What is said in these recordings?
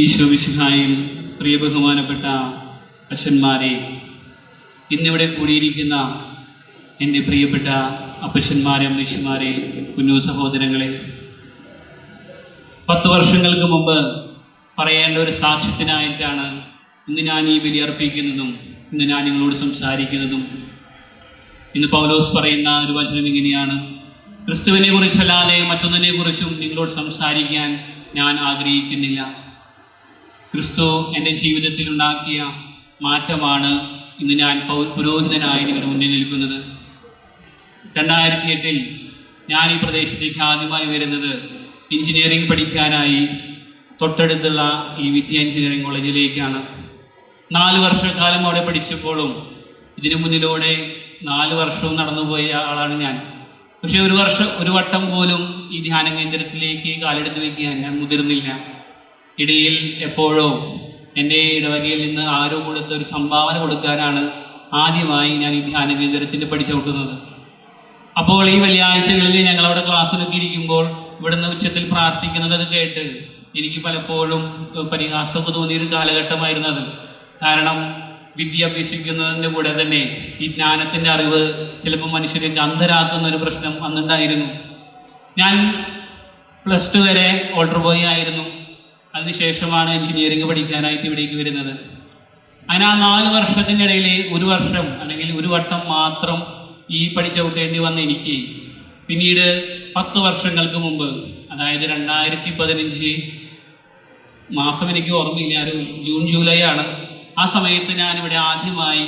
ഈശോ വിശുഹായിൽ പ്രിയ ബഹുമാനപ്പെട്ട അച്ഛന്മാരെ ഇന്നിവിടെ കൂടിയിരിക്കുന്ന എന്റെ പ്രിയപ്പെട്ട അപ്പച്ചന്മാരെ അമ്മീശന്മാരെ കുഞ്ഞു സഹോദരങ്ങളെ പത്ത് വർഷങ്ങൾക്ക് മുമ്പ് പറയേണ്ട ഒരു സാക്ഷ്യത്തിനായിട്ടാണ് ഇന്ന് ഞാൻ ഈ ബലി അർപ്പിക്കുന്നതും ഇന്ന് ഞാൻ നിങ്ങളോട് സംസാരിക്കുന്നതും. ഇന്ന് പൗലോസ് പറയുന്ന ഒരു വചനം ഇങ്ങനെയാണ് ക്രിസ്തുവിനെ കുറിച്ചല്ലാതെ മറ്റൊന്നിനെ കുറിച്ചും നിങ്ങളോട് സംസാരിക്കാൻ ഞാൻ ആഗ്രഹിക്കുന്നില്ല. ക്രിസ്തു എന്റെ ജീവിതത്തിൽ ഉണ്ടാക്കിയ മാറ്റമാണ് ഇന്ന് ഞാൻ പുരോഹിതനായി നിങ്ങളുടെ മുന്നിൽ നിൽക്കുന്നത്. രണ്ടായിരത്തി എട്ടിൽ ഞാൻ ഈ പ്രദേശത്തേക്ക് ആദ്യമായി വരുന്നത് എഞ്ചിനീയറിംഗ് പഠിക്കാനായി തൊട്ടടുത്തുള്ള ഈ വിദ്യ എഞ്ചിനീയറിംഗ് കോളേജിലേക്കാണ്. നാല് വർഷക്കാലം അവിടെ പഠിച്ചപ്പോഴും ഇതിനു മുന്നിലൂടെ നാല് വർഷവും നടന്നുപോയ ആളാണ് ഞാൻ. പക്ഷേ ഒരു വർഷം ഒരു വട്ടം പോലും ഈ ധ്യാന കേന്ദ്രത്തിലേക്ക് കാലെടുത്ത് വയ്ക്കാൻ ഞാൻ മുതിർന്നില്ല. ഇടയിൽ എപ്പോഴോ എന്റെ ഇടവകയിൽ നിന്ന് ആരോ കൊടുത്ത ഒരു സംഭാവന കൊടുക്കാനാണ് ആദ്യമായി ഞാൻ ഈ ധ്യാന കേന്ദ്രത്തിൽ പഠിച്ചോട്ടുന്നത് അപ്പോൾ ഈ വെള്ളിയാഴ്ചകളിൽ ഞങ്ങളവിടെ ക്ലാസ്സിലൊക്കെ ഇരിക്കുമ്പോൾ ഇവിടുന്ന് ഉച്ചത്തിൽ പ്രാർത്ഥിക്കുന്നതൊക്കെ കേട്ട് എനിക്ക് പലപ്പോഴും പരിഹാസം തോന്നിയൊരു കാലഘട്ടമായിരുന്നു കാരണം വിദ്യ അഭ്യസിക്കുന്നതിന്റെ കൂടെ തന്നെ ഈ ജ്ഞാനത്തിന്റെ അറിവ് ചിലപ്പോൾ മനുഷ്യരെ അന്ധരാക്കുന്ന ഒരു പ്രശ്നം അന്നുണ്ടായിരുന്നു. ഞാൻ പ്ലസ് ടു വരെ ഓൾട്ടർ ബോയ് ആയിരുന്നു. അതിനുശേഷമാണ് എഞ്ചിനീയറിംഗ് പഠിക്കാനായിട്ട് ഇവിടേക്ക് വരുന്നത്. അങ്ങനെ ആ നാല് വർഷത്തിന്റെ ഇടയിൽ ഒരു വർഷം അല്ലെങ്കിൽ ഒരു വട്ടം മാത്രം ഈ പഠിച്ച കൂട്ടേണ്ടി വന്ന എനിക്ക് പിന്നീട് പത്ത് വർഷങ്ങൾക്ക് മുമ്പ് അതായത് രണ്ടായിരത്തി പതിനഞ്ച് മാസം എനിക്ക് ഓർമ്മയില്ല ഒരു ജൂൺ ജൂലൈ ആണ്. ആ സമയത്ത് ഞാനിവിടെ ആദ്യമായി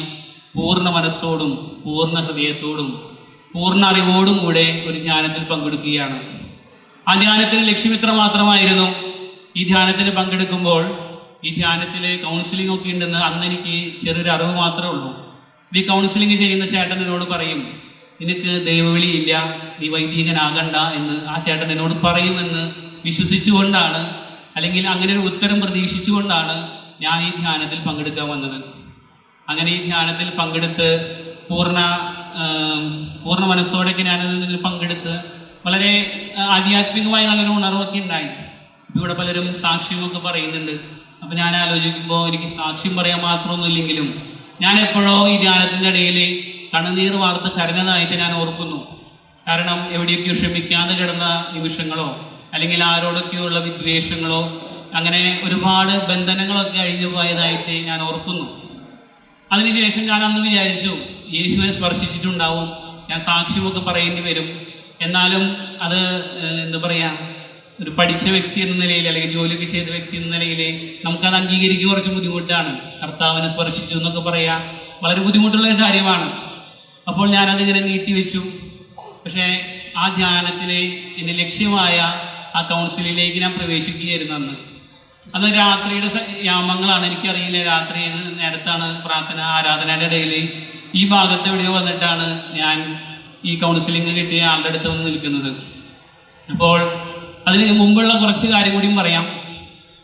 പൂർണ മനസ്സോടും പൂർണ ഹൃദയത്തോടും പൂർണ അറിവോടും കൂടെ ഒരു ജ്ഞാനത്തിൽ പങ്കെടുക്കുകയാണ്. ആ ധ്യാനത്തിന് ലക്ഷ്യമിത്ര മാത്രമായിരുന്നു ഈ ധ്യാനത്തിൽ പങ്കെടുക്കുമ്പോൾ ഈ ധ്യാനത്തിൽ കൗൺസിലിംഗ് ഒക്കെ ഉണ്ടെന്ന് അന്ന് എനിക്ക് ചെറിയൊരു അറിവ് മാത്രമേ ഉള്ളൂ. ഈ കൗൺസിലിംഗ് ചെയ്യുന്ന ചേട്ടൻ എന്നോട് പറയും നിനക്ക് ദൈവവിളി ഇല്ല നീ വൈദികനാകണ്ട എന്ന് ആ ചേട്ടൻ എന്നോട് പറയുമെന്ന് വിശ്വസിച്ചുകൊണ്ടാണ് അല്ലെങ്കിൽ അങ്ങനെ ഒരു ഉത്തരം പ്രതീക്ഷിച്ചുകൊണ്ടാണ് ഞാൻ ഈ ധ്യാനത്തിൽ പങ്കെടുക്കാൻ വന്നത്. അങ്ങനെ ഈ ധ്യാനത്തിൽ പങ്കെടുത്ത് പൂർണ പൂർണ മനസ്സോടെയൊക്കെ ഞാനതിൽ പങ്കെടുത്ത് വളരെ ആധ്യാത്മികമായ നല്ലൊരു ഉണർവൊക്കെ ഉണ്ടായി. ഇവിടെ പലരും സാക്ഷ്യമൊക്കെ പറയുന്നുണ്ട്. അപ്പം ഞാൻ ആലോചിക്കുമ്പോൾ എനിക്ക് സാക്ഷ്യം പറയാൻ മാത്രമൊന്നുമില്ലെങ്കിലും ഞാൻ എപ്പോഴോ ഈ ധ്യാനത്തിന്റെ ഇടയിൽ കണ്ണുനീർ വാർത്ത് കരഞ്ഞതായിട്ട് ഞാൻ ഓർക്കുന്നു. കാരണം എവിടെയൊക്കെയോ ക്ഷമിക്കാതെ കിടന്ന നിമിഷങ്ങളോ അല്ലെങ്കിൽ ആരോടൊക്കെയുള്ള വിദ്വേഷങ്ങളോ അങ്ങനെ ഒരുപാട് ബന്ധനങ്ങളൊക്കെ അഴിഞ്ഞു പോയതായിട്ട് ഞാൻ ഓർക്കുന്നു. അതിനുശേഷം ഞാൻ അന്ന് വിചാരിച്ചു യേശുവിനെ സ്പർശിച്ചിട്ടുണ്ടാവും. ഞാൻ സാക്ഷ്യമൊക്കെ പറയേണ്ടി വരും. എന്നാലും അത് എന്താ പറയുക ഒരു പഠിച്ച വ്യക്തി എന്ന നിലയിൽ അല്ലെങ്കിൽ ജോലിയൊക്കെ ചെയ്ത വ്യക്തി എന്ന നിലയിൽ നമുക്കത് അംഗീകരിക്കുക കുറച്ച് ബുദ്ധിമുട്ടാണ്. കർത്താവിനെ സ്പർശിച്ചു എന്നൊക്കെ പറയാം. വളരെ ബുദ്ധിമുട്ടുള്ള കാര്യമാണ്. അപ്പോൾ ഞാനതിങ്ങനെ നീട്ടിവെച്ചു പക്ഷേ ആ ധ്യാനത്തിലെ എന്റെ ലക്ഷ്യമായ ആ കൗൺസിലിലേക്ക് ഞാൻ പ്രവേശിക്കുകയായിരുന്നു അന്ന്. അന്ന് രാത്രിയുടെ യാമങ്ങളാണ് എനിക്കറിയില്ല. രാത്രി നേരത്താണ് പ്രാർത്ഥന ആരാധനയുടെ ഇടയിൽ ഈ ഭാഗത്ത് എവിടെയോ വന്നിട്ടാണ് ഞാൻ ഈ കൗൺസിലിംഗ് കിട്ടിയ ആളുടെ അടുത്ത് വന്ന് നിൽക്കുന്നത്. അപ്പോൾ അതിന് മുമ്പുള്ള കുറച്ച് കാര്യം കൂടിയും പറയാം.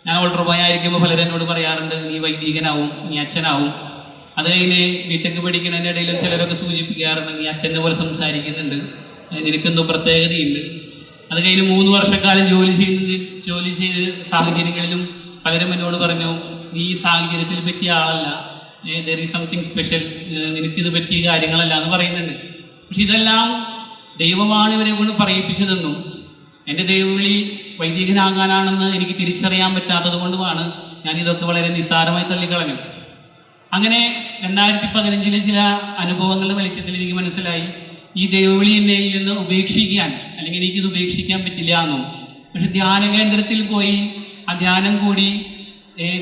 ഞാൻ ഓൾട്ടർ ബോയ് പലരും എന്നോട് പറയാറുണ്ട് നീ വൈദികനാവും നീ അച്ഛനാവും. അത് കഴിഞ്ഞ് വീട്ടിലേക്ക് പഠിക്കുന്നതിന്റെ ഇടയിൽ ചിലരൊക്കെ സൂചിപ്പിക്കാറുണ്ട് നീ അച്ഛന്റെ പോലെ സംസാരിക്കുന്നുണ്ട് നിനക്കെന്തോ പ്രത്യേകതയുണ്ട്. അത് കഴിഞ്ഞ് മൂന്ന് വർഷക്കാലം ജോലി ചെയ്ത് ജോലി ചെയ്ത സാഹചര്യങ്ങളിലും പലരും എന്നോട് പറഞ്ഞു നീ ഈ സാഹചര്യത്തിൽ പറ്റിയ ആളല്ല. ദർ ഈസ് സംതിങ് സ്പെഷ്യൽ നിനക്കിത് പറ്റിയ കാര്യങ്ങളല്ല എന്ന് പറയുന്നുണ്ട്. പക്ഷെ ഇതെല്ലാം ദൈവമാണ് ഇവരെ കൊണ്ട് പറയിപ്പിച്ചതെന്നും എന്റെ ദൈവവിളി വൈദികനാകാനാണെന്ന് എനിക്ക് തിരിച്ചറിയാൻ പറ്റാത്തത് കൊണ്ടുമാണ് ഞാൻ ഇതൊക്കെ വളരെ നിസ്സാരമായി തള്ളിക്കളഞ്ഞു അങ്ങനെ രണ്ടായിരത്തി പതിനഞ്ചിലെ ചില അനുഭവങ്ങളുടെ വെളിച്ചത്തിൽ എനിക്ക് മനസ്സിലായി. ഈ ദൈവവിളി എന്നെ നിന്ന് ഉപേക്ഷിക്കാൻ അല്ലെങ്കിൽ എനിക്കിത് ഉപേക്ഷിക്കാൻ പറ്റില്ല എന്നും. പക്ഷെ ധ്യാന കേന്ദ്രത്തിൽ പോയി ആ ധ്യാനം കൂടി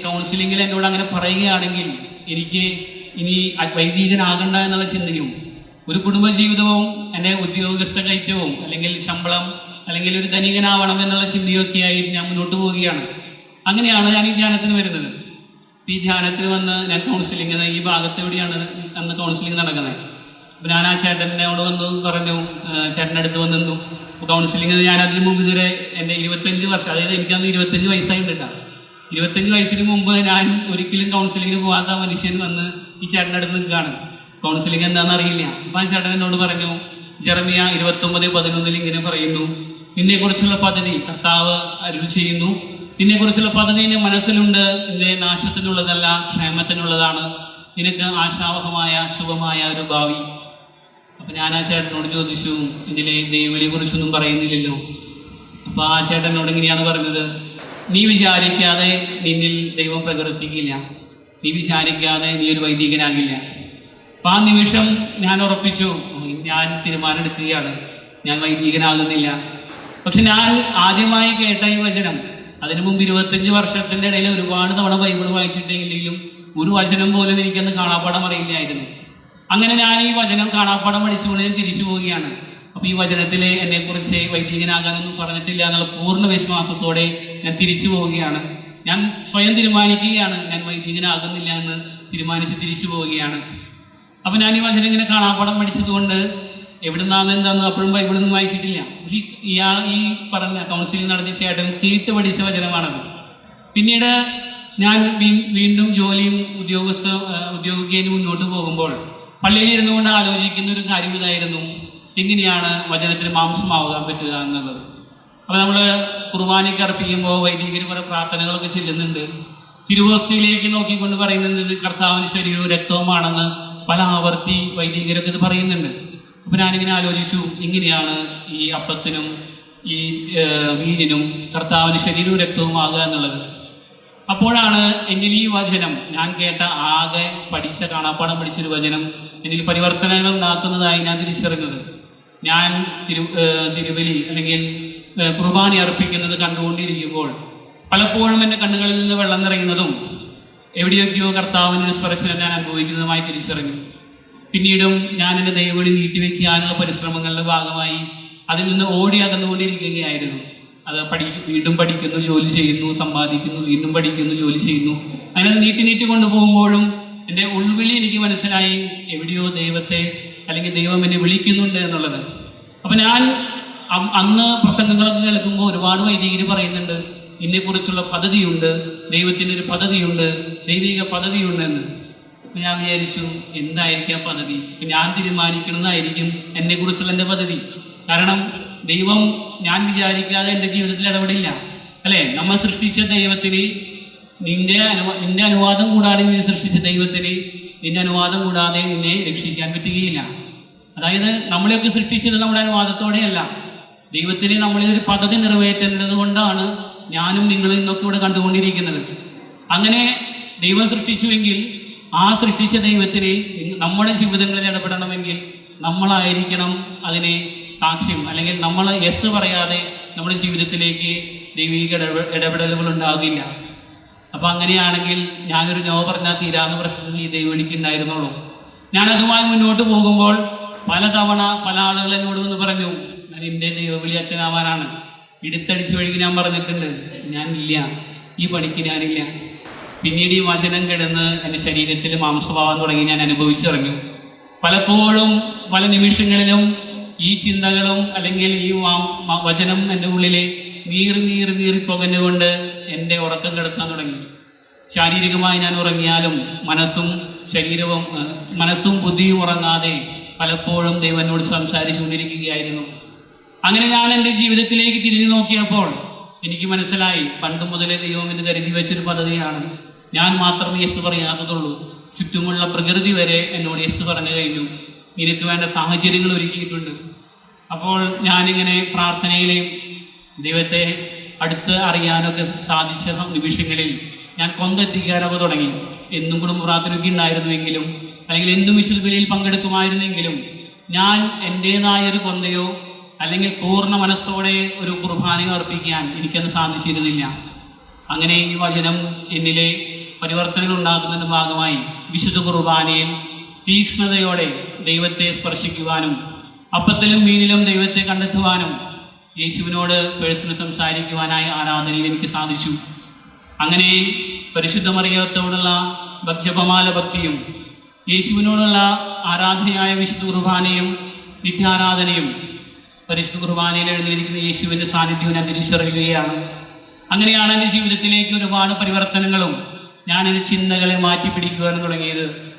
കൗൺസിലിങ്ങിൽ എന്നോട് അങ്ങനെ പറയുകയാണെങ്കിൽ എനിക്ക് ഇനി വൈദികനാകണ്ട എന്നുള്ള ചിന്തയും ഒരു കുടുംബജീവിതവും എന്നെ ഉദ്യോഗസ്ഥ കയറ്റവും അല്ലെങ്കിൽ ശമ്പളം അല്ലെങ്കിൽ ഒരു ധനികനാവണം എന്നുള്ള ചിന്തയൊക്കെയായി ഞാൻ മുന്നോട്ട് പോവുകയാണ്. അങ്ങനെയാണ് ഞാൻ ഈ ധ്യാനത്തിന് വരുന്നത്. ഈ ധ്യാനത്തിന് വന്ന് ഞാൻ കൗൺസിലിംഗ് ഈ ഭാഗത്ത് എവിടെയാണ് അന്ന് കൗൺസിലിംഗ് നടക്കുന്നത്? അപ്പോൾ ഞാൻ ആ ചേട്ടനോട് വന്ന് പറഞ്ഞു ചേട്ടനടുത്ത് വന്ന് അപ്പോൾ കൗൺസിലിംഗ് ഞാൻ അതിന് മുമ്പ് ഇതുവരെ എന്റെ ഇരുപത്തഞ്ച് വർഷം അതായത് എനിക്കന്ന് ഇരുപത്തഞ്ച് വയസ്സായിട്ടുണ്ട് ഇരുപത്തഞ്ച് വയസ്സിന് മുമ്പ് ഞാൻ ഒരിക്കലും കൗൺസിലിങ്ങിന് പോകാത്ത മനുഷ്യൻ വന്ന് ഈ ചേട്ടന്റെ അടുത്ത് നിൽക്കുകയാണ്. കൗൺസിലിംഗ് എന്താണെന്ന് അറിയില്ല. അപ്പോൾ ആ ചേട്ടൻ എന്നോട് പറഞ്ഞു ജെറമിയ ഇരുപത്തൊമ്പത് പതിനൊന്നിൽ ഇങ്ങനെ പറയുന്നു. നിന്നെക്കുറിച്ചുള്ള പദ്ധതി കർത്താവ് അരുൾ ചെയ്യുന്നു. നിന്നെക്കുറിച്ചുള്ള പദ്ധതി നിന്റെ മനസ്സിലുണ്ട്. നിന്റെ നാശത്തിനുള്ളതല്ല ക്ഷേമത്തിനുള്ളതാണ്. നിനക്ക് ആശാവഹമായ ശുഭമായ ഒരു ഭാവി. അപ്പം ഞാൻ ആ ചേട്ടനോട് ചോദിച്ചു ഇതിലെ ദൈവലിയെ കുറിച്ചൊന്നും പറയുന്നില്ലല്ലോ. അപ്പോൾ ആ ചേട്ടനോട് ഇങ്ങനെയാണ് പറഞ്ഞത്. നീ വിചാരിക്കാതെ നിന്നിൽ ദൈവം പ്രകീർത്തിക്കില്ല. നീ വിചാരിക്കാതെ നീ ഒരു വൈദികനാകില്ല. അപ്പം ആ നിമിഷം ഞാൻ ഉറപ്പിച്ചു ഞാൻ തീരുമാനമെടുക്കുകയാണ് ഞാൻ വൈദികനാകുന്നില്ല. പക്ഷെ ഞാൻ ആദ്യമായി കേട്ട ഈ വചനം അതിനു മുമ്പ് ഇരുപത്തഞ്ച് വർഷത്തിന്റെ ഇടയിൽ ഒരുപാട് തവണ ബൈബിൾ വായിച്ചിട്ടില്ലെങ്കിലും ഒരു വചനം പോലും എനിക്കന്ന് കാണാപ്പാടം അറിയില്ലായിരുന്നു. അങ്ങനെ ഞാൻ ഈ വചനം കാണാപ്പാടം പഠിച്ചുകൊണ്ട് തിരിച്ചു പോവുകയാണ്. അപ്പോൾ ഈ വചനത്തിൽ എന്നെക്കുറിച്ച് വൈദികനാകാനൊന്നും പറഞ്ഞിട്ടില്ല എന്നുള്ള പൂർണ വിശ്വാസത്തോടെ ഞാൻ തിരിച്ചു പോവുകയാണ്. ഞാൻ സ്വയം തീരുമാനിക്കുകയാണ് ഞാൻ വൈദികനാകുന്നില്ല എന്ന് തീരുമാനിച്ച് തിരിച്ചു പോവുകയാണ്. അപ്പോൾ ഞാൻ ഈ വചനം ഇങ്ങനെ കാണാപ്പാടം പഠിച്ചതുകൊണ്ട് എവിടുന്നാന്ന് എന്താന്ന് അപ്പോഴും നിന്ന് വായിച്ചിട്ടില്ല. ഇയാൾ ഈ പറഞ്ഞ കൗൺസിലിംഗ് നടത്തിയ ചേട്ടൻ കേട്ട് പഠിച്ച വചനമാണത്. പിന്നീട് ഞാൻ വീണ്ടും ജോലിയും ഉദ്യോഗസ്ഥ ആ, മുന്നോട്ട് പോകുമ്പോൾ പള്ളിയിൽ ഇരുന്നു കൊണ്ട് ആലോചിക്കുന്ന ഒരു കാര്യം ഇതായിരുന്നു. എങ്ങനെയാണ് വചനത്തിന് മാംസമാവാൻ പറ്റുക എന്നുള്ളത്. അപ്പോൾ നമ്മൾ കുർബാനയ്ക്ക് അർപ്പിക്കുമ്പോൾ വൈദികർ കുറേ പ്രാർത്ഥനകളൊക്കെ ചെല്ലുന്നുണ്ട്. തിരുവോസ്തിയിലേക്ക് നോക്കിക്കൊണ്ട് പറയുന്നത് കർത്താവിന് ശരീരവും രക്തവുമാണെന്ന് പല ആവർത്തി വൈദികരൊക്കെ ഇത് പറയുന്നുണ്ട്. അപ്പോൾ ഞാനിങ്ങനെ ആലോചിച്ചു ഇങ്ങനെയാണ് ഈ അപ്പത്തിനും ഈ വീടിനും കർത്താവിന് ശരീരവും രക്തവുമാകുക എന്നുള്ളത്. അപ്പോഴാണ് എന്നിൽ ഈ വചനം ഞാൻ കേട്ട ആകെ പഠിച്ച കാണാപ്പാടം പഠിച്ചൊരു വചനം എന്നിൽ പരിവർത്തനങ്ങൾ ഉണ്ടാക്കുന്നതായി ഞാൻ തിരിച്ചറിഞ്ഞത്. ഞാൻ തിരു തിരുവലി അല്ലെങ്കിൽ കുർബാന അർപ്പിക്കുന്നത് കണ്ടുകൊണ്ടിരിക്കുമ്പോൾ പലപ്പോഴും എന്റെ കണ്ണുകളിൽ നിന്ന് വെള്ളം നിറയുന്നതും എവിടെയൊക്കെയോ കർത്താവിന്റെ സ്പർശനം ഞാൻ അനുഭവിക്കുന്നതുമായി തിരിച്ചറിഞ്ഞു. പിന്നീടും ഞാൻ എന്റെ ദൈവവഴി നീട്ടിവെക്കാനുള്ള പരിശ്രമങ്ങളുടെ ഭാഗമായി അതിൽ നിന്ന് ഓടി അകന്നുകൊണ്ടിരിക്കുകയായിരുന്നു അത് പഠി വീണ്ടും പഠിക്കുന്നു ജോലി ചെയ്യുന്നു സമ്പാദിക്കുന്നു വീണ്ടും പഠിക്കുന്നു ജോലി ചെയ്യുന്നു. അങ്ങനെ നീട്ടി നീട്ടി കൊണ്ടുപോകുമ്പോഴും എന്റെ ഉൾവിളി എനിക്ക് മനസ്സിലായി എവിടെയോ ദൈവത്തെ അല്ലെങ്കിൽ ദൈവം എന്നെ വിളിക്കുന്നുണ്ട് എന്നുള്ളത്. അപ്പം ഞാൻ അന്ന് പ്രസംഗങ്ങളൊക്കെ കേൾക്കുമ്പോൾ ഒരുപാട് വൈദികർ പറയുന്നുണ്ട് ഇതിനെക്കുറിച്ചുള്ള പദ്ധതിയുണ്ട് ദൈവത്തിന്റെ ഒരു പദ്ധതിയുണ്ട് ദൈവിക പദ്ധതിയുണ്ട് എന്ന് അപ്പം ഞാൻ വിചാരിച്ചു എന്തായിരിക്കാം പദ്ധതി? ഞാൻ തീരുമാനിക്കുന്നതായിരിക്കും എന്നെക്കുറിച്ചുള്ള എന്റെ പദ്ധതി. കാരണം ദൈവം ഞാൻ വിചാരിക്കാതെ എന്റെ ജീവിതത്തിൽ ഇടപെടില്ല. അല്ലേ? നമ്മൾ സൃഷ്ടിച്ച ദൈവത്തിന് നിന്റെ അനുവാ നിന്റെ അനുവാദം കൂടാതെ നിന്നെ സൃഷ്ടിച്ച ദൈവത്തിന് നിന്റെ അനുവാദം കൂടാതെ നിന്നെ രക്ഷിക്കാൻ പറ്റുകയില്ല. അതായത് നമ്മളെയൊക്കെ സൃഷ്ടിച്ചത് നമ്മുടെ അനുവാദത്തോടെയല്ല. ദൈവത്തിന് നമ്മളിൽ ഒരു പദ്ധതി നിറവേറ്റേണ്ടത് കൊണ്ടാണ് ഞാനും നിങ്ങളും ഇന്നൊക്കെ ഇവിടെ കണ്ടുകൊണ്ടിരിക്കുന്നത്. അങ്ങനെ ദൈവം സൃഷ്ടിച്ചുവെങ്കിൽ ആ സൃഷ്ടിച്ച ദൈവത്തിന് നമ്മുടെ ജീവിതങ്ങളിൽ ഇടപെടണമെങ്കിൽ നമ്മളായിരിക്കണം അതിനെ സാക്ഷ്യം അല്ലെങ്കിൽ നമ്മൾ യെസ് പറയാതെ നമ്മുടെ ജീവിതത്തിലേക്ക് ദൈവിക ഇടപെടലുകൾ ഉണ്ടാകില്ല. അപ്പോൾ അങ്ങനെയാണെങ്കിൽ ഞാനൊരു നോ പറഞ്ഞാൽ തീരാവുന്ന പ്രശ്നത്തിൽ ഈ ദൈവവിളിക്കുണ്ടായിരുന്നുള്ളൂ ഞാൻ അതുമായി മുന്നോട്ട് പോകുമ്പോൾ പലതവണ പല ആളുകൾ എന്നോട് വന്ന് പറഞ്ഞു ഞാൻ എന്റെ ദൈവവിളി അച്ഛനാവാനാണ്. ഇടുത്തടിച്ച് വഴിക്ക് ഞാൻ പറഞ്ഞിട്ടുണ്ട്. ഞാനില്ല ഈ പണിക്ക് ഞാനില്ല. പിന്നീട് ഈ വചനം കിടന്ന് എന്റെ ശരീരത്തിൽ മാംസഭാവം തുടങ്ങി ഞാൻ അനുഭവിച്ചിറങ്ങി. പലപ്പോഴും പല നിമിഷങ്ങളിലും ഈ ചിന്തകളും അല്ലെങ്കിൽ ഈ വചനം എന്റെ ഉള്ളിൽ നീറി നീറി നീറി പുകഞ്ഞുകൊണ്ട് എന്റെ ഉറക്കം കിടത്താൻ തുടങ്ങി. ശാരീരികമായി ഞാൻ ഉറങ്ങിയാലും മനസ്സും ശരീരവും മനസ്സും ബുദ്ധിയും ഉറങ്ങാതെ പലപ്പോഴും ദൈവം എന്നോട് സംസാരിച്ചുകൊണ്ടിരിക്കുകയായിരുന്നു. അങ്ങനെ ഞാൻ എന്റെ ജീവിതത്തിലേക്ക് തിരിഞ്ഞു നോക്കിയപ്പോൾ എനിക്ക് മനസ്സിലായി പണ്ട് മുതലേ ദൈവം എന്ന് കരുതി വെച്ചൊരു പദ്ധതിയാണ്. ഞാൻ മാത്രമേ യേശു പറയാത്തതുള്ളൂ. ചുറ്റുമുള്ള പ്രകൃതി വരെ എന്നോട് യേശു പറഞ്ഞു കഴിഞ്ഞു. എനിക്ക് വേണ്ട സാഹചര്യങ്ങൾ ഒരുക്കിയിട്ടുണ്ട്. അപ്പോൾ ഞാനിങ്ങനെ പ്രാർത്ഥനയിലെയും ദൈവത്തെ അടുത്ത് അറിയാനൊക്കെ സാധിച്ച നിമിഷങ്ങളിൽ ഞാൻ കൊന്തെത്തിക്കാനൊക്കെ തുടങ്ങി. എന്നും കുടുംബ പ്രാർത്ഥനയ്ക്ക് ഉണ്ടായിരുന്നുവെങ്കിലും അല്ലെങ്കിൽ എന്തും വിശുദ്ധയിൽ പങ്കെടുക്കുമായിരുന്നെങ്കിലും ഞാൻ എന്റേതായ ഒരു കൊന്തയോ അല്ലെങ്കിൽ പൂർണ മനസ്സോടെ ഒരു കുർബാനയോ അർപ്പിക്കാൻ എനിക്കത് സാധിച്ചിരുന്നില്ല. അങ്ങനെ ഈ വചനം എന്നിലെ പരിവർത്തനങ്ങൾ ഉണ്ടാക്കുന്നതിന്റെ ഭാഗമായി വിശുദ്ധ കുർബാനയിൽ തീക്ഷ്ണതയോടെ ദൈവത്തെ സ്പർശിക്കുവാനും അപ്പത്തിലും മീനിലും ദൈവത്തെ കണ്ടെത്തുവാനും യേശുവിനോട് പേഴ്സണൽ സംസാരിക്കുവാനായി ആരാധനയിൽ എനിക്ക് സാധിച്ചു. അങ്ങനെ പരിശുദ്ധ മറിയത്തോടുള്ള ഭക്ജപമാല ഭക്തിയും യേശുവിനോടുള്ള ആരാധനയായ വിശുദ്ധ കുർബാനയും നിത്യാരാധനയും പരിശുദ്ധ കുർബാനയിൽ എഴുന്നിരിക്കുന്ന യേശുവിന്റെ സാന്നിധ്യം ഞാൻ തിരിച്ചറിയുകയാണ്. അങ്ങനെയാണ് എന്റെ ജീവിതത്തിലേക്ക് ഒരുപാട് പരിവർത്തനങ്ങളും ഞാൻ എന്റെ ചിന്തകളെ മാറ്റി പിടിക്കുവാനും തുടങ്ങിയത്.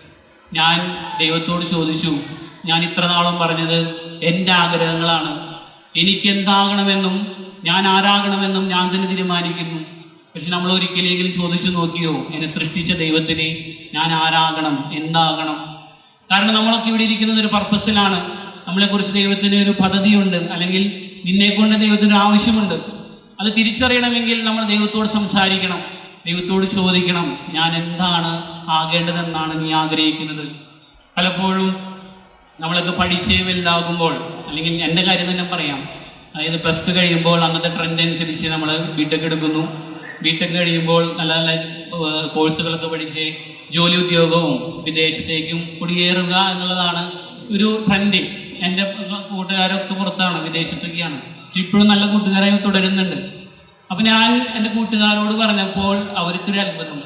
ഞാൻ ദൈവത്തോട് ചോദിച്ചു ഞാൻ ഇത്ര നാളും പറഞ്ഞത് എന്റെ ആഗ്രഹങ്ങളാണ്. എനിക്കെന്താകണമെന്നും ഞാൻ ആരാകണമെന്നും ഞാൻ തന്നെ തീരുമാനിക്കുന്നു. പക്ഷെ നമ്മൾ ഒരിക്കലെങ്കിലും ചോദിച്ചു നോക്കിയോ എന്നെ സൃഷ്ടിച്ച ദൈവത്തിനെ ഞാൻ ആരാകണം എന്താകണം? കാരണം നമ്മളൊക്കെ ഇവിടെ ഇരിക്കുന്നത് ഒരു പർപ്പസിലാണ് നമ്മളെക്കുറിച്ച് ദൈവത്തിന് ഒരു പദ്ധതിയുണ്ട് അല്ലെങ്കിൽ നിന്നെ കൊണ്ട് ദൈവത്തിന് ആവശ്യമുണ്ട്. അത് തിരിച്ചറിയണമെങ്കിൽ നമ്മൾ ദൈവത്തോട് സംസാരിക്കണം. ദൈവത്തോട് ചോദിക്കണം ഞാൻ എന്താണ് ആകേണ്ടതെന്നാണ് നീ ആഗ്രഹിക്കുന്നത്? പലപ്പോഴും നമ്മളൊക്കെ പഠിച്ചേ വലുതാകുമ്പോൾ അല്ലെങ്കിൽ എന്റെ കാര്യം തന്നെ പറയാം. അതായത് പ്ലസ് ടു കഴിയുമ്പോൾ അന്നത്തെ ട്രെൻഡ് അനുസരിച്ച് നമ്മൾ ബിടെക് എടുക്കുന്നു. ബിടെക് കഴിയുമ്പോൾ നല്ല നല്ല കോഴ്സുകളൊക്കെ പഠിച്ച് ജോലി ഉദ്യോഗവും വിദേശത്തേക്കും കുടിയേറുക എന്നുള്ളതാണ് ഒരു ട്രെൻഡ് എന്റെ കൂട്ടുകാരൊക്കെ പുറത്താണ് വിദേശത്തൊക്കെയാണ്. പക്ഷെ ഇപ്പോഴും നല്ല കൂട്ടുകാരായി തുടരുന്നുണ്ട്. അപ്പം ഞാൻ എന്റെ കൂട്ടുകാരോട് പറഞ്ഞപ്പോൾ അവർക്കൊരു അത്ഭുതം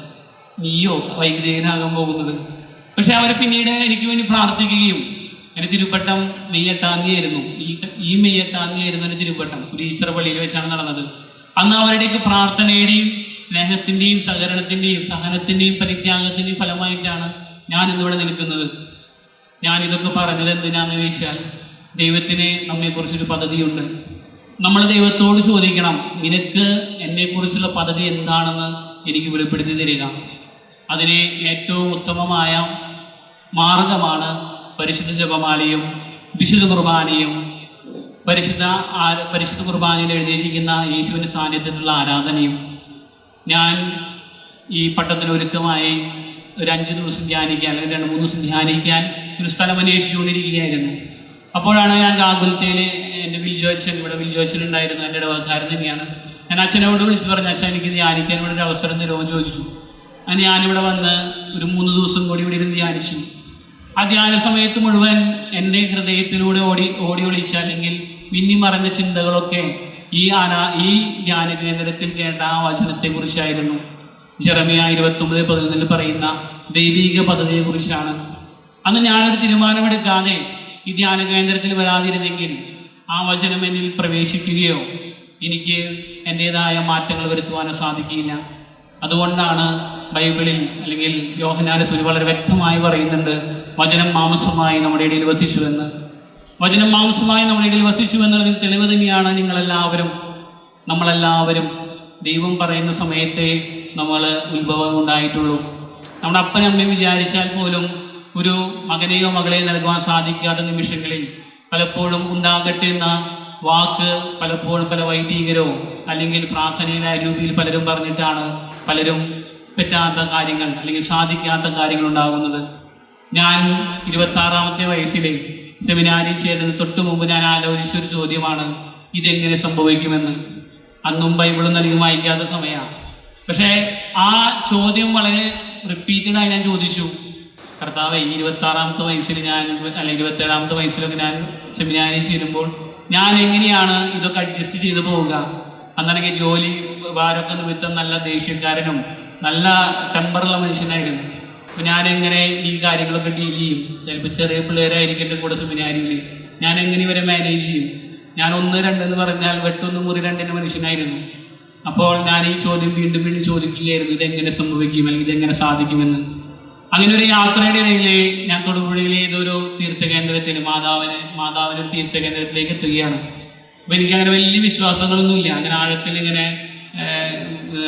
നീയോ വൈദികനാകാൻ പോകുന്നത്? പക്ഷെ അവർ പിന്നീട് എനിക്ക് വേണ്ടി പ്രാർത്ഥിക്കുകയും എന്റെ തിരുപ്പട്ടം മെയ് എട്ടാം തീയതി ആയിരുന്നു ഈ ഈ മെയ് എട്ടാം തീയതി ആയിരുന്നു എന്റെ തിരുപ്പട്ടം. ഒരു ഈശ്വര പള്ളിയിൽ വെച്ചാണ് നടന്നത്. അന്ന് അവരുടെയൊക്കെ പ്രാർത്ഥനയുടെയും സ്നേഹത്തിന്റെയും സഹകരണത്തിന്റെയും സഹനത്തിന്റെയും പരിത്യാഗത്തിന്റെയും ഫലമായിട്ടാണ് ഞാൻ ഇന്നിവിടെ നിൽക്കുന്നത്. ഞാൻ ഇതൊക്കെ പറഞ്ഞത് എന്തിനാന്ന് ചോദിച്ചാൽ ദൈവത്തിന് നമ്മെക്കുറിച്ചൊരു പദ്ധതിയുണ്ട്. നമ്മൾ ദൈവത്തോട് ചോദിക്കണം നിനക്ക് എന്നെക്കുറിച്ചുള്ള പദ്ധതി എന്താണെന്ന് എനിക്ക് വെളിപ്പെടുത്തി തരിക. അതിന് ഏറ്റവും ഉത്തമമായ മാർഗമാണ് പരിശുദ്ധ ജപമാലയും വിശുദ്ധ കുർബാനയും പരിശുദ്ധ പരിശുദ്ധ കുർബാനയിൽ എഴുതിയിരിക്കുന്ന യേശുവിന്റെ സാന്നിധ്യത്തിലുള്ള ആരാധനയും. ഞാൻ ഈ പട്ടത്തിന് ഒരുക്കമായി ഒരു അഞ്ച് ദിവസം ധ്യാനിക്കാൻ അല്ലെങ്കിൽ രണ്ട് മൂന്ന് ദിവസം ധ്യാനിക്കാൻ ഒരു സ്ഥലം അന്വേഷിച്ചുകൊണ്ടിരിക്കുകയായിരുന്നു. അപ്പോഴാണ് ഞാൻ ഗാകുലത്തയിൽ എന്റെ അച്ഛൻ ഇവിടെ വിൽജോച്ചൻ ഉണ്ടായിരുന്നു എന്റെ ഇടവക്കാരൻ തന്നെയാണ്. ഞാൻ അച്ഛനോട് വിളിച്ച് പറഞ്ഞു അച്ഛൻ എനിക്ക് ധ്യാനിക്കാൻ ഇവിടെ ഒരു അവസരം തരുമോ? ചോദിച്ചു. അങ്ങനെ ഞാനിവിടെ വന്ന് ഒരു മൂന്ന് ദിവസം കൂടി ഇവിടെ ഇരുന്ന് ധ്യാനിച്ചു. ആ ധ്യാന സമയത്ത് മുഴുവൻ എന്റെ ഹൃദയത്തിലൂടെ ഓടി ഓടി ഒളിച്ച അല്ലെങ്കിൽ മിന്നി മറഞ്ഞ ചിന്തകളൊക്കെ ഈ ആന ഈ ധ്യാന കേന്ദ്രത്തിൽ കേട്ട ആ വചനത്തെക്കുറിച്ചായിരുന്നു. ജെറമിയ ഇരുപത്തൊമ്പത് പതിനൊന്നിൽ പറയുന്ന ദൈവീക പദ്ധതിയെക്കുറിച്ചാണ്. അന്ന് ഞാനൊരു തീരുമാനമെടുക്കാതെ ഈ ധ്യാന കേന്ദ്രത്തിൽ വരാതിരുന്നെങ്കിൽ ആ വചനം എന്നിൽ പ്രവേശിക്കുകയോ എനിക്ക് എന്റേതായ മാറ്റങ്ങൾ വരുത്തുവാനോ സാധിക്കില്ല അതുകൊണ്ടാണ് ബൈബിളിൽ അല്ലെങ്കിൽ യോഹനാനസുരി വളരെ വ്യക്തമായി പറയുന്നുണ്ട് വചനം മാംസമായി നമ്മുടെ ഇടയിൽ വസിച്ചു എന്ന്. വചനം മാംസമായി നമ്മുടെ ഇടയിൽ വസിച്ചു എന്നുള്ളതിന് തെളിവ് തന്നെയാണ് നിങ്ങളെല്ലാവരും? നമ്മളെല്ലാവരും ദൈവം പറയുന്ന സമയത്തെ നമ്മൾ ഉത്ഭവം ഉണ്ടായിട്ടുള്ളൂ. നമ്മുടെ അപ്പനമ്മയും വിചാരിച്ചാൽ പോലും ഒരു മകനെയോ മകളെയോ നൽകുവാൻ സാധിക്കാത്ത നിമിഷങ്ങളിൽ പലപ്പോഴും ഉണ്ടാകട്ടെ എന്ന വാക്ക് പലപ്പോഴും പല വൈദികരോ അല്ലെങ്കിൽ പ്രാർത്ഥനയിലായ രൂപയിൽ പലരും പറഞ്ഞിട്ടാണ് പലരും പറ്റാത്ത കാര്യങ്ങൾ അല്ലെങ്കിൽ സാധിക്കാത്ത കാര്യങ്ങൾ ഉണ്ടാകുന്നത്. ഞാൻ ഇരുപത്താറാമത്തെ വയസ്സിലെ സെമിനാരിൽ ചേരുന്ന തൊട്ട് മുമ്പ് ഞാൻ ആലോചിച്ച ഒരു ചോദ്യമാണ് ഇതെങ്ങനെ സംഭവിക്കുമെന്ന്. അന്നും ബൈബിളൊന്നും അധികം വായിക്കാത്ത സമയമാണ്. പക്ഷേ ആ ചോദ്യം വളരെ റിപ്പീറ്റഡായി ഞാൻ ചോദിച്ചു. കർത്താവ് ഈ ഇരുപത്താറാമത്തെ വയസ്സിൽ ഞാൻ അല്ല ഇരുപത്തേഴാമത്തെ വയസ്സിലൊക്കെ ഞാൻ സെമിനാരിൽ ചേരുമ്പോൾ ഞാൻ എങ്ങനെയാണ് ഇതൊക്കെ അഡ്ജസ്റ്റ് ചെയ്തു പോവുക? അന്നാണെങ്കിൽ ജോലി ഭാരമൊക്കെ നിമിത്തം നല്ല ദേഷ്യക്കാരനും നല്ല ടെമ്പറുള്ള മനുഷ്യനായിരുന്നു. അപ്പോൾ ഞാൻ എങ്ങനെ ഈ കാര്യങ്ങളൊക്കെ ഡീൽ ചെയ്യും? ചിലപ്പോൾ ചെറിയ പിള്ളേരായിരിക്കും എന്റെ കൂടെ സെമിനാരിയിൽ ഞാൻ എങ്ങനെ ഇവരെ മാനേജ് ചെയ്യും? ഞാൻ ഒന്ന് രണ്ടെന്ന് പറഞ്ഞാൽ വെട്ടൊന്ന് മുറി രണ്ടിന്റെ മനുഷ്യനായിരുന്നു. അപ്പോൾ ഞാൻ ഈ ചോദ്യം വീണ്ടും വീണ്ടും ചോദിക്കുകയായിരുന്നു ഇതെങ്ങനെ സംഭവിക്കും? അല്ലെങ്കിൽ ഇതെങ്ങനെ സാധിക്കുമെന്ന്. അങ്ങനെ ഒരു യാത്രയുടെ ഇടയിൽ ഞാൻ തൊടുപുഴയിലെ ഏതൊരു തീർത്ഥകേന്ദ്രത്തിൽ മാതാവിന് മാതാവിന് ഒരു തീർത്ഥകേന്ദ്രത്തിലേക്ക് എത്തുകയാണ്. അപ്പോൾ എനിക്ക് അങ്ങനെ വലിയ വിശ്വാസങ്ങളൊന്നുമില്ല. അങ്ങനെ ആഴത്തിൽ ഇങ്ങനെ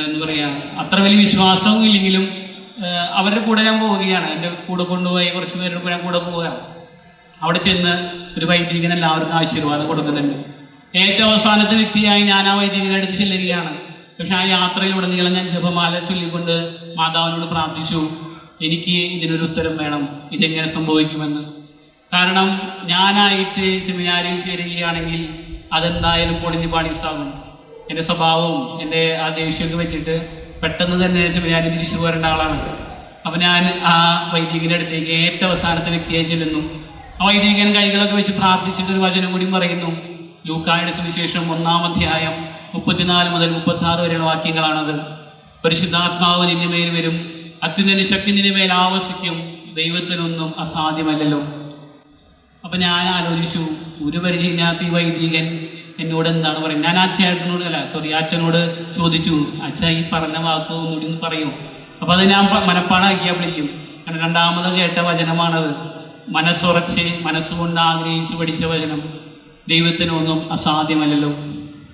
എന്താ പറയുക അത്ര വലിയ വിശ്വാസവും ഇല്ലെങ്കിലും അവരുടെ കൂടെ ഞാൻ പോവുകയാണ്. എന്റെ കൂടെ കൊണ്ടുപോയി കുറച്ച് പേരുടെ കൂടെ ഞാൻ കൂടെ പോവുക. അവിടെ ചെന്ന് ഒരു വൈദികൻ എല്ലാവർക്കും ആശീർവാദം കൊടുക്കുന്നുണ്ട്. ഏറ്റവും അവസാനത്തെ വ്യക്തിയായി ഞാൻ ആ വൈദികനെ അടുത്ത് ചെല്ലുകയാണ്. പക്ഷെ ആ യാത്രയിലുടനീളം ഞാൻ ജപമാല ചൊല്ലിക്കൊണ്ട് മാതാവിനോട് പ്രാർത്ഥിച്ചു. എനിക്ക് ഇതിനൊരു ഉത്തരം വേണം. ഇതെങ്ങനെ സംഭവിക്കുമെന്ന്. കാരണം ഞാനായിട്ട് സെമിനാരിൽ ചേരുകയാണെങ്കിൽ അതെന്തായാലും പൊളിഞ്ഞ് പാളിസാകും. എന്റെ സ്വഭാവവും എന്റെ ആ ദേഷ്യമൊക്കെ വെച്ചിട്ട് പെട്ടെന്ന് തന്നെ സെമിനാരിൽ തിരിച്ചു പോരേണ്ട ആളാണ്. അപ്പം ഞാൻ ആ വൈദികന്റെ അടുത്തേക്ക് ഏറ്റവും അവസാനത്തെ വ്യക്തിയെ ചെല്ലുന്നു. ആ വൈദികൻ കൈകളൊക്കെ വെച്ച് പ്രാർത്ഥിച്ചിട്ട് ഒരു വചനം കൂടി പറയുന്നു. ലൂക്കായുടെ സുവിശേഷം ഒന്നാം അധ്യായം മുപ്പത്തിനാല് മുതൽ മുപ്പത്തി വരെയുള്ള വാക്യങ്ങളാണത്. പരിശുദ്ധാത്മാവ് നിന്റെ മേൽ വരും. അത്യുന്നത ശക്തിന്റെ മേൽ ആവശ്യിക്കും ദൈവത്തിനൊന്നും അസാധ്യമല്ലല്ലോ. അപ്പം ഞാൻ ആലോചിച്ചു ഒരു പരിചയമില്ലാത്ത ഈ വൈദികൻ എന്നോട് എന്താണ് പറയുന്നത്? ഞാൻ ആ ചേട്ടനോട് അല്ല സോറി അച്ഛനോട് ചോദിച്ചു അച്ഛ ഈ പറഞ്ഞ വാക്ക് ഒന്നുകൂടി ഒന്ന് പറയൂ. അപ്പോൾ അത് ഞാൻ വിളിക്കും. കാരണം രണ്ടാമത് കേട്ട വചനമാണത്. മനസ്സുറച്ച് മനസ്സുകൊണ്ട് ആഗ്രഹിച്ച് പഠിച്ച വചനം. ദൈവത്തിനൊന്നും അസാധ്യമല്ലല്ലോ.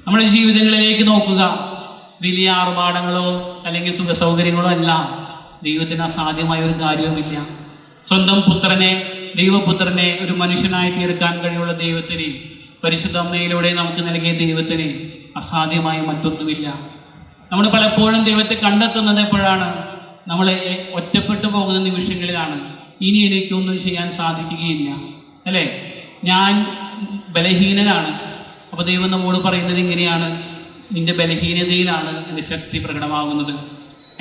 നമ്മുടെ ജീവിതങ്ങളിലേക്ക് നോക്കുക. വലിയ ആർഭാടങ്ങളോ അല്ലെങ്കിൽ സുഖ സൗകര്യങ്ങളോ അല്ല. ദൈവത്തിന് അസാധ്യമായ ഒരു കാര്യവുമില്ല. സ്വന്തം പുത്രനെ ദൈവപുത്രനെ ഒരു മനുഷ്യനായി തീർക്കാൻ കഴിവുള്ള ദൈവത്തിന് പരിശുദ്ധ അമ്മയിലൂടെ നമുക്ക് നൽകിയ ദൈവത്തിന് അസാധ്യമായ മറ്റൊന്നുമില്ല. നമ്മൾ പലപ്പോഴും ദൈവത്തെ കണ്ടെത്തുന്നത് എപ്പോഴാണ്? നമ്മൾ ഒറ്റപ്പെട്ടു പോകുന്ന നിമിഷങ്ങളിലാണ്. ഇനി എനിക്കൊന്നും ചെയ്യാൻ സാധിക്കുകയില്ല. അല്ലേ? ഞാൻ ബലഹീനനാണ്. അപ്പോൾ ദൈവം നമ്മോട് പറയുന്നത് ഇങ്ങനെയാണ്. നിന്റെ ബലഹീനതയിലാണ് എന്റെ ശക്തി പ്രകടമാകുന്നത്.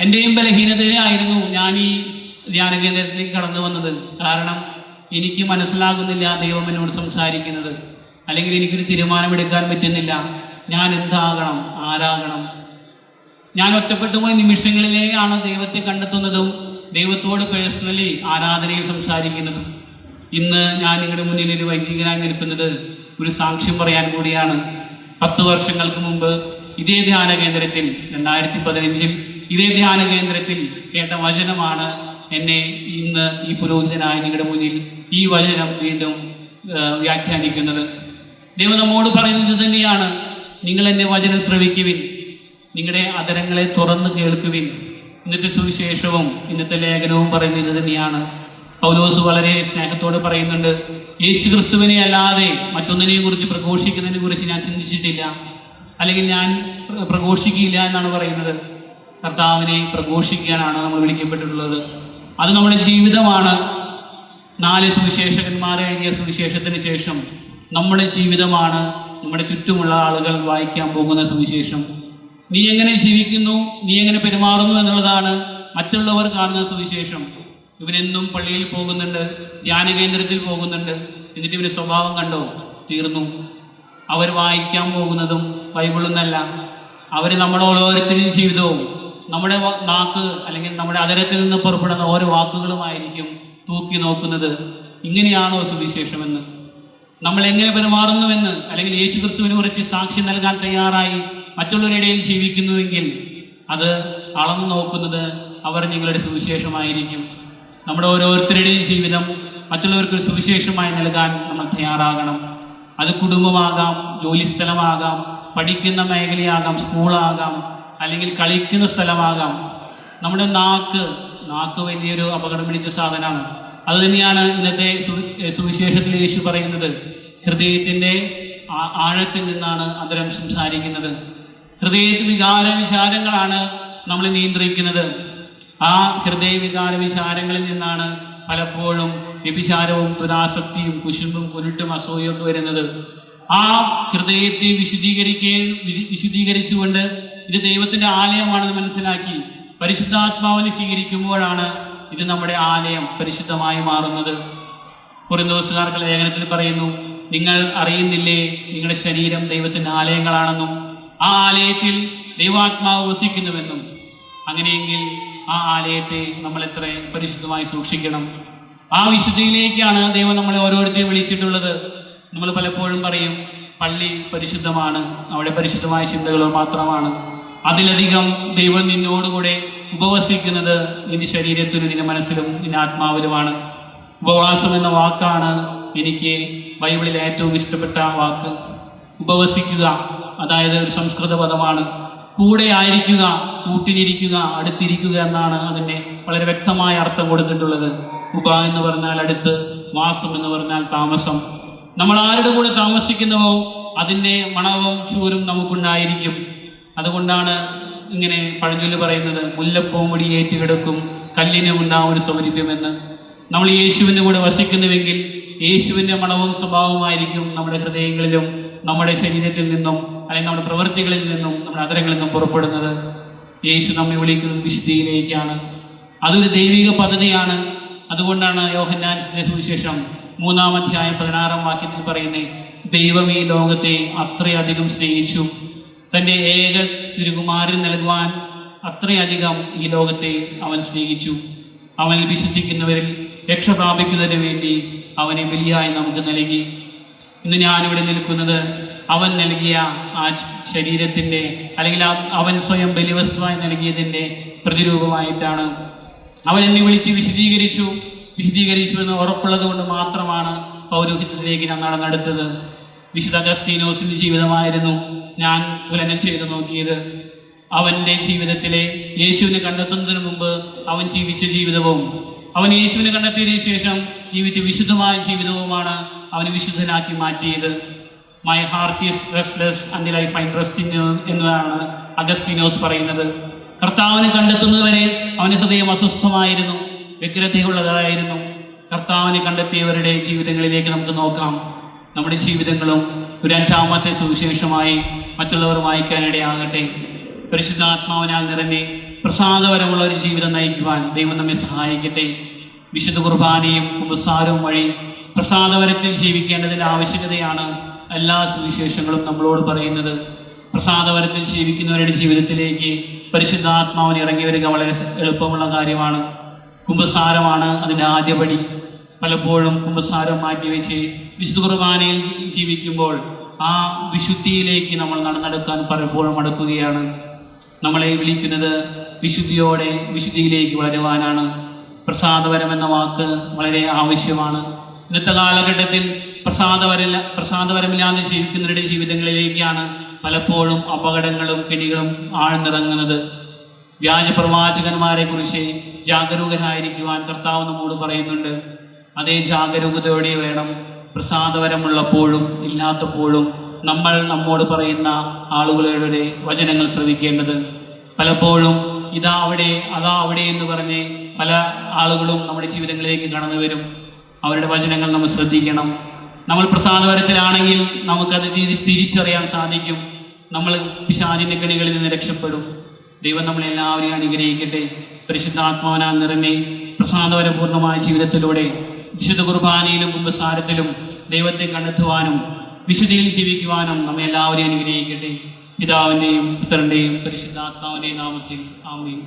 എന്റെയും ബലഹീനതയിലായിരുന്നു ഞാൻ ഈ ധ്യാന കേന്ദ്രത്തിലേക്ക് കടന്നു വന്നത്. കാരണം എനിക്ക് മനസ്സിലാകുന്നില്ല ദൈവം എന്നോട് സംസാരിക്കുന്നത്. അല്ലെങ്കിൽ എനിക്കൊരു തീരുമാനമെടുക്കാൻ പറ്റുന്നില്ല. ഞാൻ എന്താകണം? ആരാകണം? ഞാൻ ഒറ്റപ്പെട്ടു പോയ നിമിഷങ്ങളിലെയാണ് ദൈവത്തെ കണ്ടെത്തുന്നതും ദൈവത്തോട് പേഴ്സണലി ആരാധനയിൽ സംസാരിക്കുന്നതും. ഇന്ന് ഞാൻ നിങ്ങളുടെ മുന്നിൽ ഒരു വൈദികനായി നിൽക്കുന്നത് ഒരു സാക്ഷ്യം പറയാൻ കൂടിയാണ്. പത്ത് വർഷങ്ങൾക്ക് മുമ്പ് ഇതേ ധ്യാന കേന്ദ്രത്തിൽ രണ്ടായിരത്തി പതിനഞ്ചിൽ ഇതേ ധ്യാന കേന്ദ്രത്തിൽ കേട്ട വചനമാണ് എന്നെ ഇന്ന് ഈ പുരോഹിതനായ നിങ്ങളുടെ മുന്നിൽ ഈ വചനം വീണ്ടും വ്യാഖ്യാനിക്കുന്നത്. ദൈവം നമ്മോട് പറയുന്നത് തന്നെയാണ്. നിങ്ങൾ എന്റെ വചനം ശ്രവിക്കുവിൻ. നിങ്ങളുടെ അതരങ്ങളെ തുറന്ന് കേൾക്കുവിൻ. ഇന്നത്തെ സുവിശേഷവും ഇന്നത്തെ ലേഖനവും പറയുന്നത് തന്നെയാണ്. പൗലോസ് വളരെ സ്നേഹത്തോട് പറയുന്നുണ്ട് യേശു ക്രിസ്തുവിനെ അല്ലാതെ മറ്റൊന്നിനെയും കുറിച്ച് പ്രഘോഷിക്കുന്നതിനെ കുറിച്ച് ഞാൻ ചിന്തിച്ചിട്ടില്ല. അല്ലെങ്കിൽ ഞാൻ പ്രഘോഷിക്കില്ല എന്നാണ് പറയുന്നത്. കർത്താവിനെ പ്രഘോഷിക്കാനാണ് നമ്മൾ വിളിക്കപ്പെട്ടിട്ടുള്ളത്. അത് നമ്മുടെ ജീവിതമാണ്. നാല് സുവിശേഷകന്മാർ എഴുതിയ സുവിശേഷത്തിന് ശേഷം നമ്മുടെ ജീവിതമാണ്. നമ്മുടെ ചുറ്റുമുള്ള ആളുകൾ വായിക്കാൻ പോകുന്ന സുവിശേഷം. നീ എങ്ങനെ ജീവിക്കുന്നു? നീ എങ്ങനെ പെരുമാറുന്നു എന്നുള്ളതാണ് മറ്റുള്ളവർ കാണുന്ന സുവിശേഷം. ഇവനെന്നും പള്ളിയിൽ പോകുന്നുണ്ട് ധ്യാന കേന്ദ്രത്തിൽ പോകുന്നുണ്ട്. എന്നിട്ട് ഇവന്റെ സ്വഭാവം കണ്ടോ? തീർന്നു. അവർ വായിക്കാൻ പോകുന്നതും ബൈബിളൊന്നല്ല. അവർ നമ്മുടെ ഓരോരുത്തരുടെയും ജീവിതവും നമ്മുടെ നാക്ക് അല്ലെങ്കിൽ നമ്മുടെ അതരത്തിൽ നിന്ന് പുറപ്പെടുന്ന ഓരോ വാക്കുകളുമായിരിക്കും തൂക്കി നോക്കുന്നത്. ഇങ്ങനെയാണോ സുവിശേഷമെന്ന്? നമ്മൾ എങ്ങനെ പെരുമാറുന്നുവെന്ന് അല്ലെങ്കിൽ യേശു ക്രിസ്തുവിനെ കുറിച്ച് സാക്ഷ്യം നൽകാൻ തയ്യാറായി മറ്റുള്ളവരുടെ ഇടയിൽ ജീവിക്കുന്നുവെങ്കിൽ അത് അളന്നു നോക്കുന്നത് അവർ നിങ്ങളുടെ സുവിശേഷമായിരിക്കും. നമ്മുടെ ഓരോരുത്തരുടെയും ജീവിതം മറ്റുള്ളവർക്ക് ഒരു സുവിശേഷമായി നൽകാൻ നമ്മൾ തയ്യാറാകണം. അത് കുടുംബമാകാം ജോലിസ്ഥലമാകാം പഠിക്കുന്ന മേഖലയാകാം സ്കൂളാകാം അല്ലെങ്കിൽ കളിക്കുന്ന സ്ഥലമാകാം. നമ്മുടെ നാക്ക് നാക്ക് വലിയൊരു അപകടം പിടിച്ച സാധനമാണ്. അത് തന്നെയാണ് ഇന്നത്തെ സുവിശേഷത്തിൽ യേശു പറയുന്നത്. ഹൃദയത്തിന്റെ ആഴത്തിൽ നിന്നാണ് അന്തരം സംസാരിക്കുന്നത്. ഹൃദയത്തിൽ വികാര വിചാരങ്ങളാണ് നമ്മൾ നിയന്ത്രിക്കുന്നത്. ആ ഹൃദയ വികാര വിചാരങ്ങളിൽ നിന്നാണ് പലപ്പോഴും വ്യഭിചാരവും ദുരാസക്തിയും കുശുമ്പും കുരുട്ടും അസൂയൊക്കെ വരുന്നത്. ആ ഹൃദയത്തെ വിശുദ്ധീകരിക്കുകയും വിശുദ്ധീകരിച്ചുകൊണ്ട് ഇത് ദൈവത്തിന്റെ ആലയമാണെന്ന് മനസ്സിലാക്കി പരിശുദ്ധാത്മാവിനെ സ്വീകരിക്കുമ്പോഴാണ് ഇത് നമ്മുടെ ആലയം പരിശുദ്ധമായി മാറുന്നത്. കുറുന്തോസുകാർക്ക് ലേഖനത്തിൽ പറയുന്നു നിങ്ങൾ അറിയുന്നില്ലേ നിങ്ങളുടെ ശരീരം ദൈവത്തിന്റെ ആലയങ്ങളാണെന്നും ആ ആലയത്തിൽ ദൈവാത്മാവ് വസിക്കുന്നുവെന്നും. അങ്ങനെയെങ്കിൽ ആ ആലയത്തെ നമ്മൾ എത്ര പരിശുദ്ധമായി സൂക്ഷിക്കണം. ആ വിശുദ്ധിയിലേക്കാണ് ദൈവം നമ്മളെ ഓരോരുത്തരെയും വിളിച്ചിട്ടുള്ളത്. നമ്മൾ പലപ്പോഴും പറയും പള്ളി പരിശുദ്ധമാണ് അവിടെ പരിശുദ്ധമായ ചിന്തകൾ മാത്രമാണ്. അതിലധികം ദൈവം നിന്നോടുകൂടെ ഉപവസിക്കുന്നത് നിന്റെ ശരീരത്തിലും നിന്റെ മനസ്സിലും നിന്റെ ആത്മാവിലുമാണ്. ഉപവാസം എന്ന വാക്കാണ് എനിക്ക് ബൈബിളിൽ ഏറ്റവും ഇഷ്ടപ്പെട്ട വാക്ക്. ഉപവസിക്കുക അതായത് ഒരു സംസ്കൃത പദമാണ്. കൂടെ ആയിരിക്കുക കൂട്ടിനിരിക്കുക അടുത്തിരിക്കുക എന്നാണ് അതിനെ വളരെ വ്യക്തമായ അർത്ഥം കൊടുത്തിട്ടുള്ളത്. ഉപ എന്ന് പറഞ്ഞാൽ അടുത്ത് വാസം എന്ന് പറഞ്ഞാൽ താമസം. നമ്മൾ ആരുടെ കൂടെ താമസിക്കുന്നുവോ അതിന്റെ മണവും ചൂരും നമുക്കുണ്ടായിരിക്കും. അതുകൊണ്ടാണ് ഇങ്ങനെ പഴഞ്ചൊല്ല് പറയുന്നത് മുല്ലപ്പൂമുടി ഏറ്റുകിടക്കും കല്ലിനുമുണ്ടാവും ഒരു സൗരഭ്യമെന്ന് നമ്മൾ യേശുവിന്റെ കൂടെ വസിക്കുന്നുവെങ്കിൽ യേശുവിന്റെ മണവും സ്വഭാവമായിരിക്കും നമ്മുടെ ഹൃദയങ്ങളിലും നമ്മുടെ ശരീരത്തിൽ നിന്നും അല്ലെങ്കിൽ നമ്മുടെ പ്രവൃത്തികളിൽ നിന്നും നമ്മുടെ അതരങ്ങളിൽ നിന്നും പുറപ്പെടുന്നത്. യേശു നമ്മെ വിളിക്കുന്നത് വിശുദ്ധിയിലേക്കാണ്. അതൊരു ദൈവിക പദ്ധതിയാണ്. അതുകൊണ്ടാണ് യോഹന്നാൻ സുവിശേഷം മൂന്നാം അധ്യായം പതിനാറാം വാക്യത്തിൽ പറയുന്നത് ദൈവം ഈ ലോകത്തെ അത്രയധികം സ്നേഹിച്ചു തന്റെ ഏക തിരുകുമാരൻ നൽകുവാൻ അത്രയധികം ഈ ലോകത്തെ അവൻ സ്നേഹിച്ചു. അവനിൽ വിശ്വസിക്കുന്നവരിൽ രക്ഷ പ്രാപിക്കുന്നതിന് വേണ്ടി അവനെ ബലിയായി നമുക്ക് നൽകി. ഇന്ന് ഞാനിവിടെ നിൽക്കുന്നത് അവൻ നൽകിയ ആ ശരീരത്തിന്റെ അല്ലെങ്കിൽ അവൻ സ്വയം ബലിവസ്തുവായി നൽകിയതിന്റെ പ്രതിരൂപമായിട്ടാണ്. അവൻ എന്നെ വിളിച്ച് വിശദീകരിച്ചു. വിശദീകരിച്ചു എന്ന് ഉറപ്പുള്ളത് കൊണ്ട് മാത്രമാണ് പൗരോഹിത്യത്തിലേക്ക് ഞാൻ നടന്നെടുത്തത്. വിശുദ്ധ അഗസ്തീനോസിന്റെ ജീവിതമായിരുന്നു. ഞാൻ തുലനം ചെയ്തു നോക്കിയത്. അവന്റെ ജീവിതത്തിലെ യേശുവിനെ കണ്ടെത്തുന്നതിന് മുമ്പ് അവൻ ജീവിച്ച ജീവിതവും അവൻ യേശുവിനെ കണ്ടെത്തിയതിനു ശേഷം ജീവിച്ച വിശുദ്ധമായ ജീവിതവുമാണ് അവന് വിശുദ്ധനാക്കി മാറ്റിയത്. My heart is restless until I find rest എന്നതാണ് അഗസ്തീനോസ് പറയുന്നത്. കർത്താവിനെ കണ്ടെത്തുന്നതുവരെ അവന് ഹൃദയം അസ്വസ്ഥമായിരുന്നു വ്യഗ്രതയുള്ളതായിരുന്നു. കർത്താവിനെ കണ്ടെത്തിയവരുടെ ജീവിതങ്ങളിലേക്ക് നമുക്ക് നോക്കാം. നമ്മുടെ ജീവിതങ്ങളും ഒരു അഞ്ചാമത്തെ സുവിശേഷമായി മറ്റുള്ളവർ വായിക്കാനിടയാകട്ടെ പരിശുദ്ധാത്മാവിനാൽ നിറഞ്ഞ് പ്രസാദപരമുള്ള ഒരു ജീവിതം നയിക്കുവാൻ ദൈവം നമ്മെ സഹായിക്കട്ടെ. വിശുദ്ധ കുർബാനയും കുമ്പസാരവും വഴി പ്രസാദപരത്തിൽ ജീവിക്കേണ്ടതിന്റെ ആവശ്യകതയാണ് എല്ലാ സുവിശേഷങ്ങളും നമ്മളോട് പറയുന്നത്. പ്രസാദപരത്തിൽ ജീവിക്കുന്നവരുടെ ജീവിതത്തിലേക്ക് പരിശുദ്ധാത്മാവിന് ഇറങ്ങി വരിക വളരെ എളുപ്പമുള്ള കാര്യമാണ്. കുമ്പസാരമാണ് അതിന്റെ ആദ്യപടി. പലപ്പോഴും കുമ്പസാരം മാറ്റിവെച്ച് വിശുദ്ധ കുർബാനയിൽ ജീവിക്കുമ്പോൾ ആ വിശുദ്ധിയിലേക്ക് നമ്മൾ നടന്നെടുക്കാൻ പലപ്പോഴും അടക്കുകയാണ് നമ്മളെ വിളിക്കുന്നത് വിശുദ്ധിയോടെ വിശുദ്ധിയിലേക്ക് വളരുവാനാണ്. പ്രസാദപരം എന്ന വാക്ക് വളരെ ആവശ്യമാണ്. ഇന്നത്തെ കാലഘട്ടത്തിൽ പ്രസാദപരമില്ല പ്രസാദപരമില്ലാതെ ജീവിക്കുന്നവരുടെ ജീവിതങ്ങളിലേക്കാണ് പലപ്പോഴും അപകടങ്ങളും കെണികളും ആഴ്ന്നിറങ്ങുന്നത്. വ്യാജപ്രവാചകന്മാരെക്കുറിച്ച് പ്രവാചകന്മാരെ കുറിച്ച് ജാഗരൂകരായിരിക്കുവാൻ കർത്താവ് നമ്മോട് പറയുന്നുണ്ട്. അതേ ജാഗരൂകതയോടെ വേണം പ്രസാദപരമുള്ളപ്പോഴും ഇല്ലാത്തപ്പോഴും നമ്മൾ നമ്മോട് പറയുന്ന ആളുകളുടെ വചനങ്ങൾ ശ്രവിക്കേണ്ടത്. പലപ്പോഴും ഇതാ അവിടെ അതാ അവിടെ എന്ന് പറഞ്ഞ് പല ആളുകളും നമ്മുടെ ജീവിതങ്ങളിലേക്ക് കടന്നു വരും. അവരുടെ വചനങ്ങൾ നമ്മൾ ശ്രദ്ധിക്കണം. നമ്മൾ പ്രസാദപരത്തിലാണെങ്കിൽ നമുക്കത് തിരി- തിരിച്ചറിയാൻ സാധിക്കും. നമ്മൾ പിശാചിന്റെ കെണികളിൽ നിന്ന് രക്ഷപ്പെടും. ദൈവം നമ്മളെല്ലാവരെയും അനുഗ്രഹിക്കട്ടെ. പരിശുദ്ധാത്മാവനാൽ നിറഞ്ഞ് പ്രസാദപരപൂർണമായ ജീവിതത്തിലൂടെ വിശുദ്ധ കുർബാനയിലും കുമ്പസാരത്തിലും ദൈവത്തെ കണ്ടെത്തുവാനും വിശുദ്ധിയിൽ ജീവിക്കുവാനും നമ്മെ എല്ലാവരെയും അനുഗ്രഹിക്കട്ടെ. പിതാവിന്റെയും പുത്രന്റെയും പരിശുദ്ധാത്മാവിന്റെയും നാമത്തിൽ ആമേൻ.